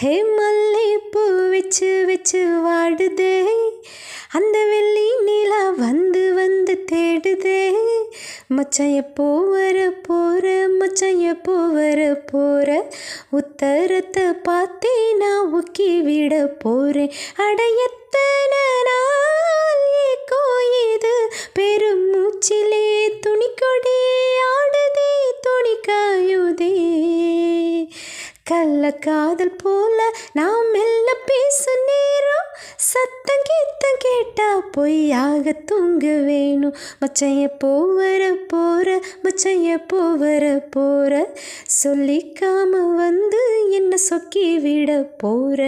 ஹே மல்லி பூ வச்சு வச்சு வாடுதே. அந்த வெள்ளி நிலா வந்து வந்து தேடுதே. மச்சான் எப்போ வர போகிற மச்சான் எப்போ வர போகிற உத்தரத்தை பார்த்தே நான் உக்கி விட போகிறேன் அடைய கள்ள காதல் போல நான் மெல்ல பேசும் நேரம். சத்தம் கீத்தம் கேட்டா பொய்யாக தூங்க வேணும். மச்சான் போவர போற மச்சான் போவர போற. சொல்லிக்காம வந்து என்ன சொக்கி விட போற?